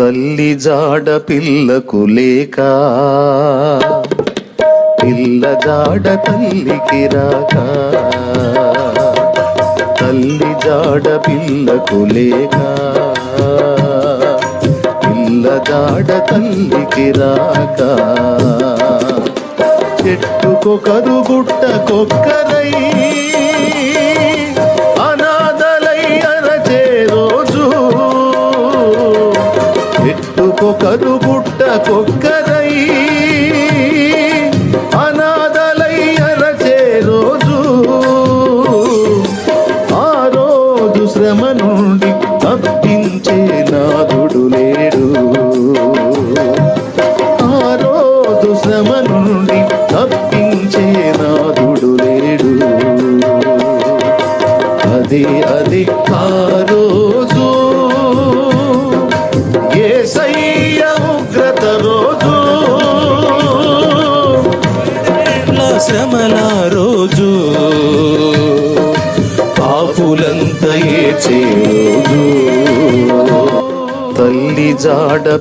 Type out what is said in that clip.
తల్లి జాడ పిల్లకు లేక పిల్ల జాడ తల్లికి రాక తల్లి జాడ పిల్లకు లేక పిల్ల జాడ తల్లికి రాక. చెట్టుకొకరు గుట్టకొక్కరై చెట్టుకొకరు గుట్టకొక్కరై అనాథలై అరచే రోజు. ఆ రోజు శ్రమ నుండి తప్పించే నాదుడు లేడు. ఆ రోజు శ్రమ నుండి తప్పించే నాదుడు లేడు. అది అది కారో శ్రమల రోజు. పాపులంత ఏచే రోజు తల్లి జాడ